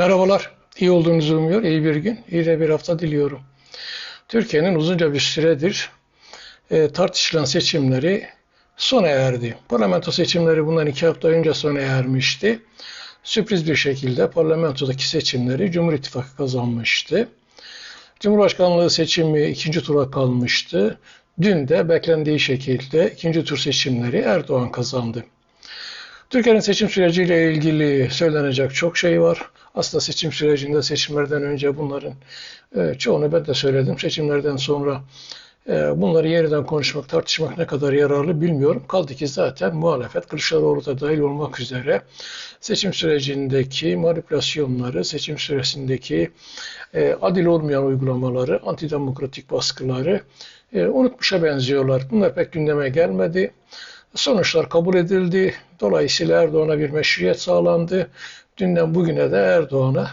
Merhabalar, iyi olduğunuzu umuyor, iyi bir gün, iyi de bir hafta diliyorum. Türkiye'nin uzunca bir süredir e, tartışılan seçimleri sona erdi. Parlamento seçimleri bundan iki hafta önce sona ermişti. Sürpriz bir şekilde parlamentodaki seçimleri Cumhur İttifakı kazanmıştı. Cumhurbaşkanlığı seçimi ikinci tura kalmıştı. Dün de beklendiği şekilde ikinci tur seçimleri Erdoğan kazandı. Türkiye'nin seçim süreciyle ilgili söylenecek çok şey var. Aslında seçim sürecinde seçimlerden önce bunların e, çoğunu ben de söyledim. Seçimlerden sonra e, bunları yeniden konuşmak, tartışmak ne kadar yararlı bilmiyorum. Kaldı ki zaten muhalefet Kılıçdaroğlu da dahil olmak üzere seçim sürecindeki manipülasyonları, seçim süresindeki e, adil olmayan uygulamaları, antidemokratik baskıları unutmuşa benziyorlar. Bunlar pek gündeme gelmedi. Sonuçlar kabul edildi. Dolayısıyla Erdoğan'a bir meşruiyet sağlandı. Dünden bugüne de Erdoğan'a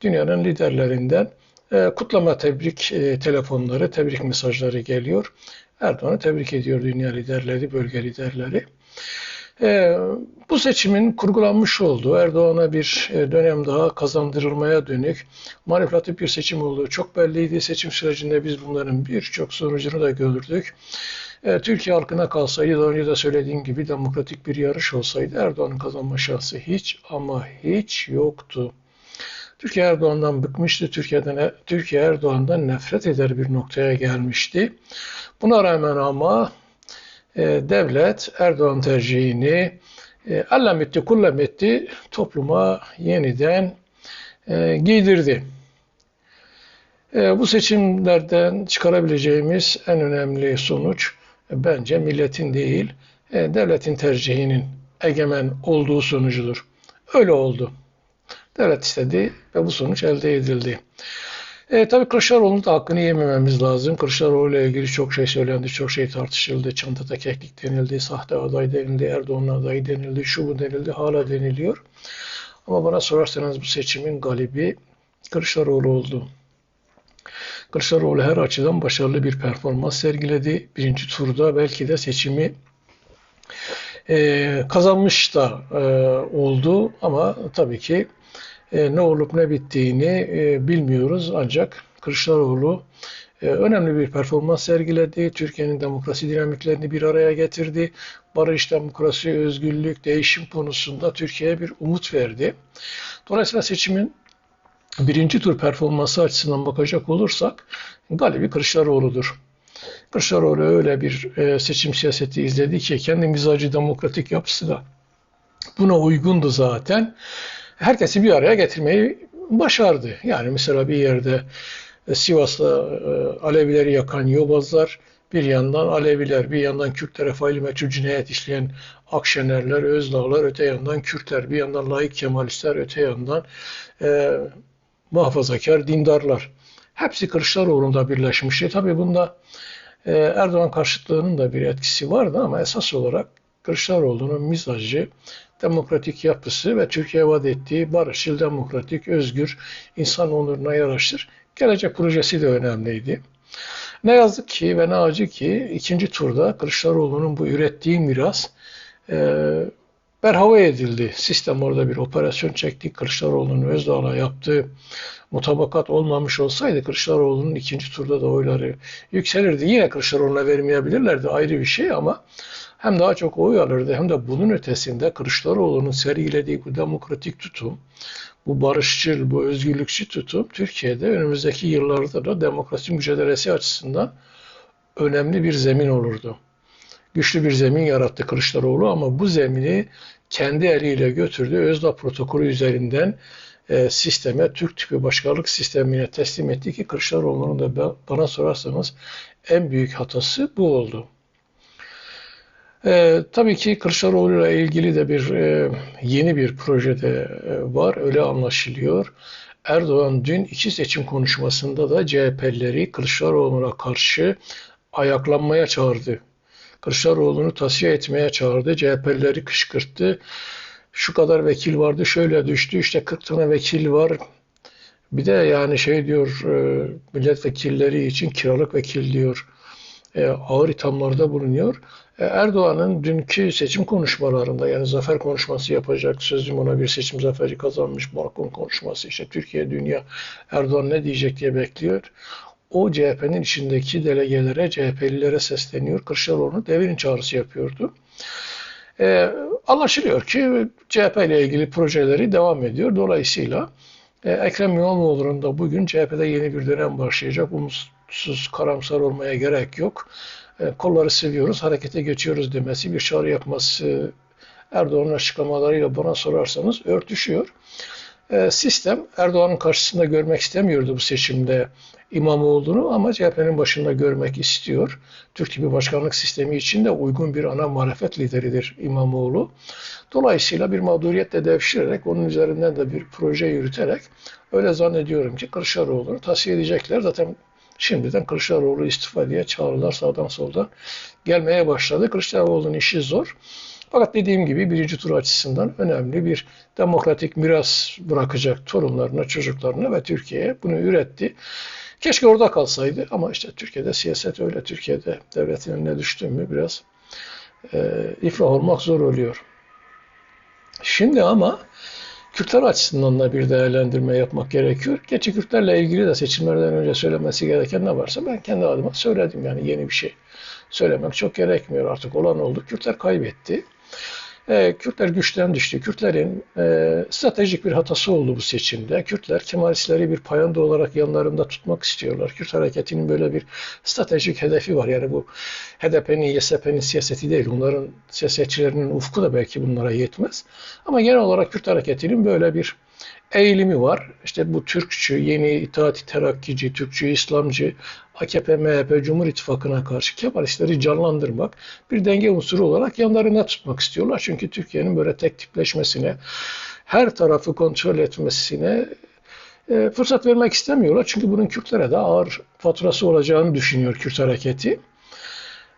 dünyanın liderlerinden e, kutlama tebrik e, telefonları, tebrik mesajları geliyor. Erdoğan'ı tebrik ediyor dünya liderleri, bölge liderleri. E, bu seçimin kurgulanmış olduğu, Erdoğan'a bir dönem daha kazandırılmaya dönük manipülatif bir seçim olduğu çok belliydi. Seçim sürecinde biz bunların birçok sonucunu da gördük. E, Türkiye halkına kalsaydı, daha önce de söylediğim gibi demokratik bir yarış olsaydı Erdoğan'ın kazanma şansı hiç ama hiç yoktu. Türkiye Erdoğan'dan bıkmıştı. Türkiye'den Türkiye Erdoğan'dan nefret eder bir noktaya gelmişti. Buna rağmen ama e, devlet Erdoğan tercihini e, allem etti, kullem etti topluma yeniden e, giydirdi. E, bu seçimlerden çıkarabileceğimiz en önemli sonuç bence milletin değil, e, devletin tercihinin egemen olduğu sonucudur. Öyle oldu. Devlet istedi ve bu sonuç elde edildi. E, tabii Kılıçdaroğlu'nun da hakkını yemememiz lazım. Kılıçdaroğlu ile ilgili çok şey söylendi, çok şey tartışıldı. Çantada keklik denildi, sahte aday denildi, Erdoğan adayı denildi, şu bu denildi, hala deniliyor. Ama bana sorarsanız bu seçimin galibi Kılıçdaroğlu oldu. Kılıçdaroğlu her açıdan başarılı bir performans sergiledi. Birinci turda belki de seçimi e, kazanmış da e, oldu ama tabii ki e, ne olup ne bittiğini e, bilmiyoruz ancak Kılıçdaroğlu e, önemli bir performans sergiledi. Türkiye'nin demokrasi dinamiklerini bir araya getirdi. Barış, demokrasi, özgürlük, değişim konusunda Türkiye'ye bir umut verdi. Dolayısıyla seçimin birinci tur performansı açısından bakacak olursak galibi Kılıçdaroğlu'dur. Kılıçdaroğlu öyle bir e, seçim siyaseti izledi ki kendi mizacı demokratik yapısı da buna uygundu zaten. Herkesi bir araya getirmeyi başardı. Yani mesela bir yerde e, Sivas'ta e, Alevileri yakan Yobazlar, bir yandan Aleviler, bir yandan Kürtlere faili meçhul cinayet işleyen Akşenerler, Özdağlar, öte yandan Kürtler, bir yandan laik Kemalistler, öte yandan e, muhafazakar dindarlar. Hepsi Kılıçdaroğlu'nda birleşmişti. Tabii bunda e, Erdoğan karşıtlığının da bir etkisi vardı ama esas olarak Kılıçdaroğlu'nun mizacı, demokratik yapısı ve Türkiye vaat ettiği barışçıl, demokratik, özgür, insan onuruna yaraşır gelecek projesi de önemliydi. Ne yazık ki ve ne acı ki ikinci turda Kılıçdaroğlu'nun bu ürettiği miras e, berhava edildi. Sistem orada bir operasyon çekti. Kılıçdaroğlu'nun Özdağ'la yaptığı mutabakat olmamış olsaydı Kılıçdaroğlu'nun ikinci turda da oyları yükselirdi. Yine Kılıçdaroğlu'na vermeyebilirlerdi ayrı bir şey ama hem daha çok oy alırdı hem de bunun ötesinde Kılıçdaroğlu'nun sergilediği bu demokratik tutum, bu barışçıl, bu özgürlükçü tutum Türkiye'de önümüzdeki yıllarda da demokrasi mücadelesi açısından önemli bir zemin olurdu güçlü bir zemin yarattı Kılıçdaroğlu ama bu zemini kendi eliyle götürdü. Özdağ protokolü üzerinden e, sisteme, Türk tipi başkanlık sistemine teslim etti ki Kılıçdaroğlu'nun da bana sorarsanız en büyük hatası bu oldu. E, tabii ki Kılıçdaroğlu ile ilgili de bir e, yeni bir projede e, var, öyle anlaşılıyor. Erdoğan dün iki seçim konuşmasında da CHP'leri Kılıçdaroğlu'na karşı ayaklanmaya çağırdı. Kılıçdaroğlu'nu tasfiye etmeye çağırdı. CHP'lileri kışkırttı. Şu kadar vekil vardı şöyle düştü işte 40 tane vekil var. Bir de yani şey diyor e, milletvekilleri için kiralık vekil diyor. e, ağır ithamlarda bulunuyor. E, Erdoğan'ın dünkü seçim konuşmalarında yani zafer konuşması yapacak sözüm ona bir seçim zaferi kazanmış balkon konuşması işte Türkiye dünya Erdoğan ne diyecek diye bekliyor. O CHP'nin içindeki delegelere, CHP'lilere sesleniyor. Kılıçdaroğlu'na devrin çağrısı yapıyordu. E, anlaşılıyor ki CHP ile ilgili projeleri devam ediyor. Dolayısıyla e, Ekrem İmamoğlu'nun da bugün CHP'de yeni bir dönem başlayacak. Umutsuz, karamsar olmaya gerek yok. E, kolları seviyoruz, harekete geçiyoruz demesi, bir çağrı yapması Erdoğan'ın açıklamalarıyla bana sorarsanız örtüşüyor. E, sistem Erdoğan'ın karşısında görmek istemiyordu bu seçimde İmamoğlu'nu ama CHP'nin başında görmek istiyor. Türk tipi başkanlık sistemi için de uygun bir ana muhalefet lideridir İmamoğlu. Dolayısıyla bir mağduriyetle devşirerek onun üzerinden de bir proje yürüterek öyle zannediyorum ki Kılıçdaroğlu'nu tasfiye edecekler. Zaten şimdiden Kılıçdaroğlu istifa diye çağrılar sağdan soldan gelmeye başladı. Kılıçdaroğlu'nun işi zor. Fakat dediğim gibi birinci tur açısından önemli bir demokratik miras bırakacak torunlarına, çocuklarına ve Türkiye'ye bunu üretti. Keşke orada kalsaydı ama işte Türkiye'de siyaset öyle. Türkiye'de devletin önüne düştü mü biraz e, iflah olmak zor oluyor. Şimdi ama Kürtler açısından da bir değerlendirme yapmak gerekiyor. Geçi Kürtlerle ilgili de seçimlerden önce söylemesi gereken ne varsa ben kendi adıma söyledim. Yani yeni bir şey söylemek çok gerekmiyor. Artık olan oldu. Kürtler kaybetti. E, Kürtler güçten düştü. Kürtlerin e, stratejik bir hatası oldu bu seçimde. Kürtler Kemalistleri bir payanda olarak yanlarında tutmak istiyorlar. Kürt hareketinin böyle bir stratejik hedefi var. Yani bu HDP'nin, YSP'nin siyaseti değil. Onların siyasetçilerinin ufku da belki bunlara yetmez. Ama genel olarak Kürt hareketinin böyle bir eğilimi var. İşte bu Türkçü, yeni itaati terakkici, Türkçü, İslamcı, AKP, MHP, Cumhur İttifakı'na karşı Kemalistleri canlandırmak, bir denge unsuru olarak yanlarında tutmak istiyorlar. Çünkü Türkiye'nin böyle tek tipleşmesine, her tarafı kontrol etmesine e, fırsat vermek istemiyorlar. Çünkü bunun Kürtlere de ağır faturası olacağını düşünüyor Kürt hareketi.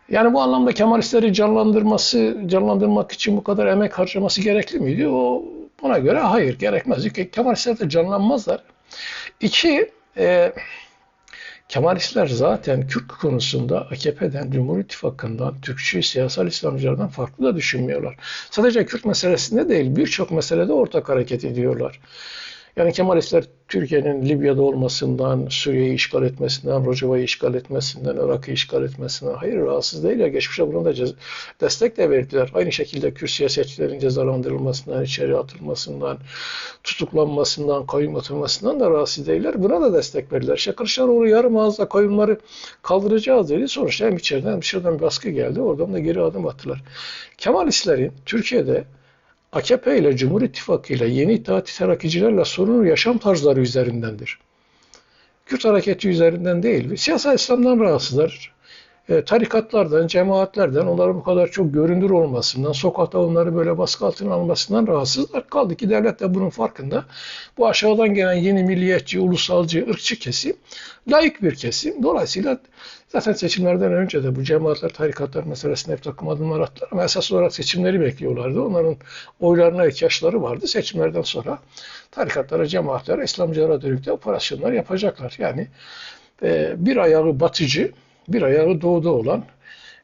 Yani bu anlamda Kemalistleri canlandırması, canlandırmak için bu kadar emek harcaması gerekli miydi? O ona göre hayır gerekmez. Kemalistler de canlanmazlar. İki, e, Kemalistler zaten Kürt konusunda AKP'den, Cumhur İttifakı'ndan, Türkçü siyasal İslamcılardan farklı da düşünmüyorlar. Sadece Kürt meselesinde değil birçok meselede ortak hareket ediyorlar. Yani Kemalistler Türkiye'nin Libya'da olmasından, Suriye'yi işgal etmesinden, Rojava'yı işgal etmesinden, Irak'ı işgal etmesinden hayır rahatsız değiller. Geçmişte buna da destek de verdiler. Aynı şekilde Kürt siyasetçilerin cezalandırılmasından, içeri atılmasından, tutuklanmasından, kayyum atılmasından da rahatsız değiller. Buna da destek verdiler. İşte Kılıçdaroğlu yarım ağızda kayyumları kaldıracağız dedi. Sonuçta hem içeriden hem dışarıdan baskı geldi. Oradan da geri adım attılar. Kemalistlerin Türkiye'de AKP ile Cumhur İttifakı ile yeni İttihat Terakkicilerle sorunu yaşam tarzları üzerindendir. Kürt hareketi üzerinden değil. Siyasal İslam'dan rahatsızlar. E, tarikatlardan, cemaatlerden, onların bu kadar çok görünür olmasından, sokakta onları böyle baskı altına almasından rahatsızlar. Kaldı ki devlet de bunun farkında. Bu aşağıdan gelen yeni milliyetçi, ulusalcı, ırkçı kesim, layık bir kesim. Dolayısıyla zaten seçimlerden önce de bu cemaatler, tarikatlar meselesinde hep takım adımlar attılar ama esas olarak seçimleri bekliyorlardı. Onların oylarına ihtiyaçları vardı. Seçimlerden sonra tarikatlara, cemaatlere, İslamcılara dönük de operasyonlar yapacaklar. Yani e, bir ayağı batıcı, bir ayağı doğuda olan,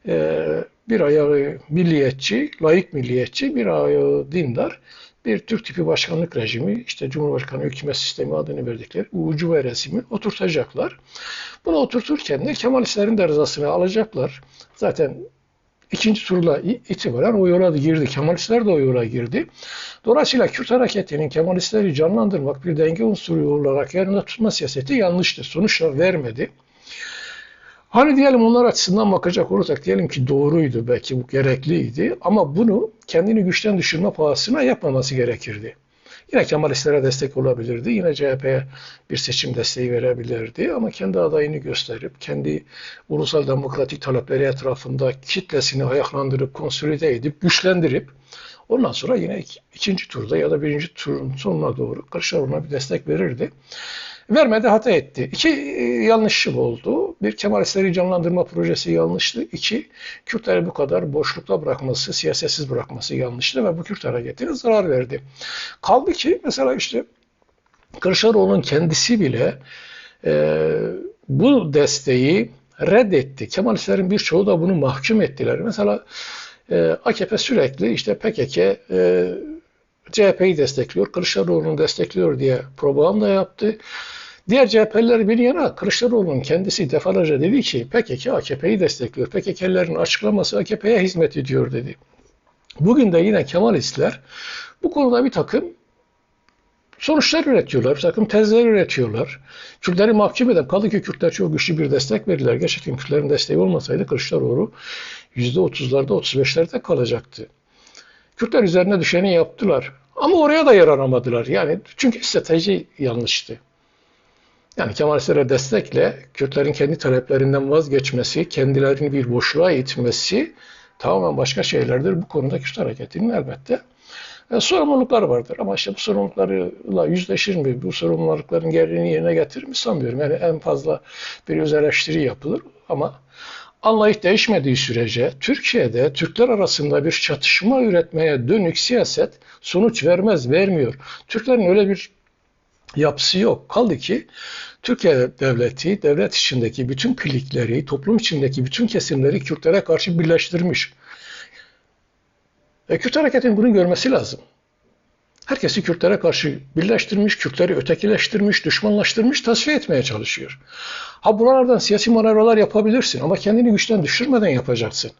e, bir ayağı milliyetçi, layık milliyetçi, bir ayağı dindar bir Türk tipi başkanlık rejimi, işte Cumhurbaşkanı hükümet sistemi adını verdikleri ucu ve resmi oturtacaklar. Bunu oturturken de Kemalistlerin de rızasını alacaklar. Zaten ikinci turla itibaren o yola girdi. Kemalistler de o yola girdi. Dolayısıyla Kürt hareketinin Kemalistleri canlandırmak bir denge unsuru olarak yanında tutma siyaseti yanlıştı. Sonuçlar vermedi. Hani diyelim onlar açısından bakacak olursak diyelim ki doğruydu belki bu gerekliydi ama bunu kendini güçten düşürme pahasına yapmaması gerekirdi. Yine Kemalistlere destek olabilirdi. Yine CHP'ye bir seçim desteği verebilirdi. Ama kendi adayını gösterip, kendi ulusal demokratik talepleri etrafında kitlesini ayaklandırıp, konsolide edip, güçlendirip ondan sonra yine ikinci turda ya da birinci turun sonuna doğru Kılıçdaroğlu'na bir destek verirdi. Vermedi hata etti. İki e, yanlışım oldu. Bir Kemalistleri canlandırma projesi yanlıştı. İki Kürtleri bu kadar boşlukta bırakması, siyasetsiz bırakması yanlıştı ve bu Kürt hareketine zarar verdi. Kaldı ki mesela işte Kılıçdaroğlu'nun kendisi bile e, bu desteği reddetti. Kemalistlerin birçoğu da bunu mahkum ettiler. Mesela e, AKP sürekli işte PKK e, CHP'yi destekliyor, Kılıçdaroğlu'nu destekliyor diye propaganda yaptı. Diğer CHP'liler bir yana Kılıçdaroğlu'nun kendisi defalarca dedi ki PKK AKP'yi destekliyor. PKK'lerin açıklaması AKP'ye hizmet ediyor dedi. Bugün de yine Kemalistler bu konuda bir takım sonuçlar üretiyorlar, bir takım tezler üretiyorlar. Kürtleri mahkum eden, kaldı ki Kürtler çok güçlü bir destek verirler. Gerçekten Kürtlerin desteği olmasaydı Kılıçdaroğlu %30'larda, 35'lerde kalacaktı. Kürtler üzerine düşeni yaptılar. Ama oraya da yaranamadılar. Yani çünkü strateji yanlıştı. Yani Kemalistlere destekle Kürtlerin kendi taleplerinden vazgeçmesi, kendilerini bir boşluğa itmesi tamamen başka şeylerdir. Bu konuda Kürt hareketinin elbette e, sorumluluklar vardır. Ama işte bu sorumluluklarla yüzleşir mi? Bu sorumlulukların gereğini yerine getirir mi sanmıyorum. Yani en fazla bir öz eleştiri yapılır ama anlayış değişmediği sürece Türkiye'de Türkler arasında bir çatışma üretmeye dönük siyaset sonuç vermez, vermiyor. Türklerin öyle bir yapısı yok. Kaldı ki Türkiye devleti, devlet içindeki bütün klikleri, toplum içindeki bütün kesimleri Kürtlere karşı birleştirmiş. E, Kürt hareketinin bunu görmesi lazım. Herkesi Kürtlere karşı birleştirmiş, Kürtleri ötekileştirmiş, düşmanlaştırmış, tasfiye etmeye çalışıyor. Ha buralardan siyasi manevralar yapabilirsin ama kendini güçten düşürmeden yapacaksın.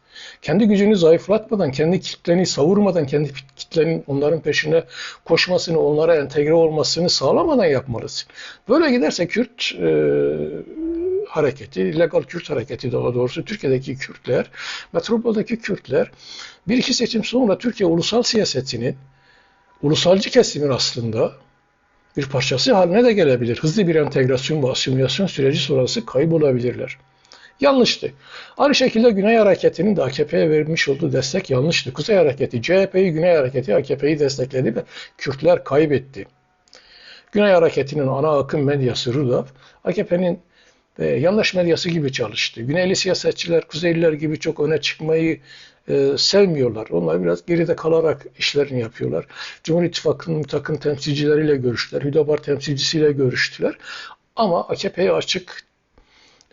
Kendi gücünü zayıflatmadan, kendi kitleni savurmadan, kendi kitlenin onların peşine koşmasını, onlara entegre olmasını sağlamadan yapmalısın. Böyle giderse Kürt e, hareketi, legal Kürt hareketi daha doğrusu Türkiye'deki Kürtler, metropoldaki Kürtler bir iki seçim sonra Türkiye ulusal siyasetinin ulusalcı kesimin aslında bir parçası haline de gelebilir. Hızlı bir entegrasyon ve asimilasyon süreci sonrası kaybolabilirler. Yanlıştı. Aynı şekilde Güney Hareketi'nin de AKP'ye verilmiş olduğu destek yanlıştı. Kuzey Hareketi, CHP'yi, Güney Hareketi AKP'yi destekledi ve Kürtler kaybetti. Güney Hareketi'nin ana akım medyası RUDAP, AKP'nin e, yanlış medyası gibi çalıştı. Güneyli siyasetçiler, Kuzeyliler gibi çok öne çıkmayı e, sevmiyorlar. Onlar biraz geride kalarak işlerini yapıyorlar. Cumhur İttifakı'nın takım temsilcileriyle görüştüler. Hüdapar temsilcisiyle görüştüler. Ama AKP'ye açık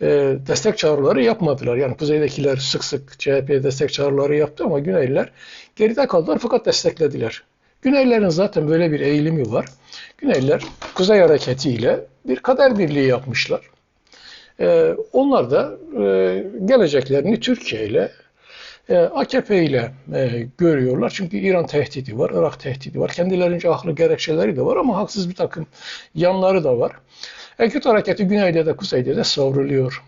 e, destek çağrıları yapmadılar. Yani kuzeydekiler sık sık CHP'ye destek çağrıları yaptı ama Güneyliler geride kaldılar fakat desteklediler. Güneylilerin zaten böyle bir eğilimi var. Güneyliler Kuzey Hareketi ile bir kader birliği yapmışlar. Ee, onlar da e, geleceklerini Türkiye ile AKP ile e, görüyorlar. Çünkü İran tehdidi var, Irak tehdidi var. Kendilerince haklı gerekçeleri de var ama haksız bir takım yanları da var. Eküt hareketi güneyde de kuzeyde de savruluyor.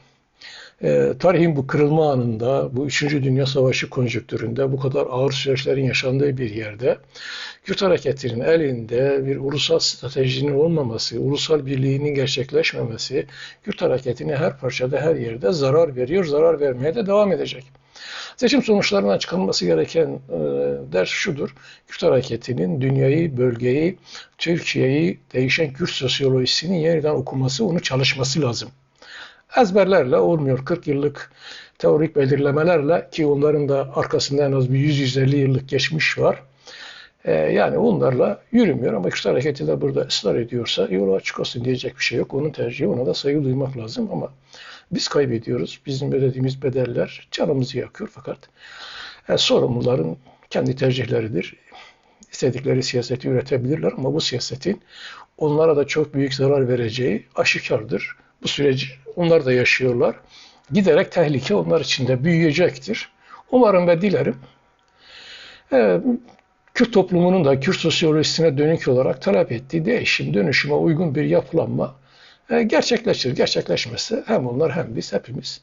E, tarihin bu kırılma anında, bu 3. Dünya Savaşı konjüktüründe, bu kadar ağır süreçlerin yaşandığı bir yerde, Kürt hareketinin elinde bir ulusal stratejinin olmaması, ulusal birliğinin gerçekleşmemesi, Kürt hareketine her parçada, her yerde zarar veriyor, zarar vermeye de devam edecek. Seçim sonuçlarından çıkarılması gereken e, ders şudur. Kürt hareketinin dünyayı, bölgeyi, Türkiye'yi değişen Kürt sosyolojisini yeniden okuması, onu çalışması lazım. Ezberlerle olmuyor. 40 yıllık teorik belirlemelerle ki onların da arkasında en az bir 100-150 yıllık geçmiş var. Ee, yani onlarla yürümüyor ama Kürt hareketi de burada ısrar ediyorsa yolu açık olsun diyecek bir şey yok. Onun tercihi ona da saygı duymak lazım ama biz kaybediyoruz. Bizim ödediğimiz bedeller canımızı yakıyor fakat yani e, sorumluların kendi tercihleridir. İstedikleri siyaseti üretebilirler ama bu siyasetin onlara da çok büyük zarar vereceği aşikardır. Bu süreci onlar da yaşıyorlar. Giderek tehlike onlar için de büyüyecektir. Umarım ve dilerim e, Kürt toplumunun da Kürt sosyolojisine dönük olarak talep ettiği değişim, dönüşüme uygun bir yapılanma e, gerçekleşir. Gerçekleşmezse hem onlar hem biz hepimiz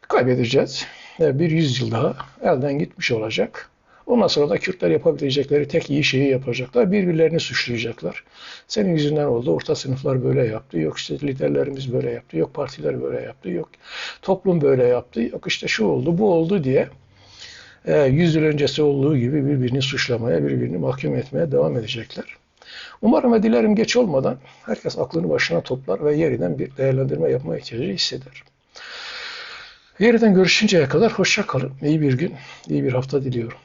kaybedeceğiz. E, bir yüzyıl daha elden gitmiş olacak. Ondan sonra da Kürtler yapabilecekleri tek iyi şeyi yapacaklar. Birbirlerini suçlayacaklar. Senin yüzünden oldu. Orta sınıflar böyle yaptı. Yok işte liderlerimiz böyle yaptı. Yok partiler böyle yaptı. Yok toplum böyle yaptı. Yok işte şu oldu bu oldu diye e, yüz yıl öncesi olduğu gibi birbirini suçlamaya, birbirini mahkum etmeye devam edecekler. Umarım ve dilerim geç olmadan herkes aklını başına toplar ve yeniden bir değerlendirme yapma ihtiyacı hisseder. Yeniden görüşünceye kadar hoşça kalın. İyi bir gün, iyi bir hafta diliyorum.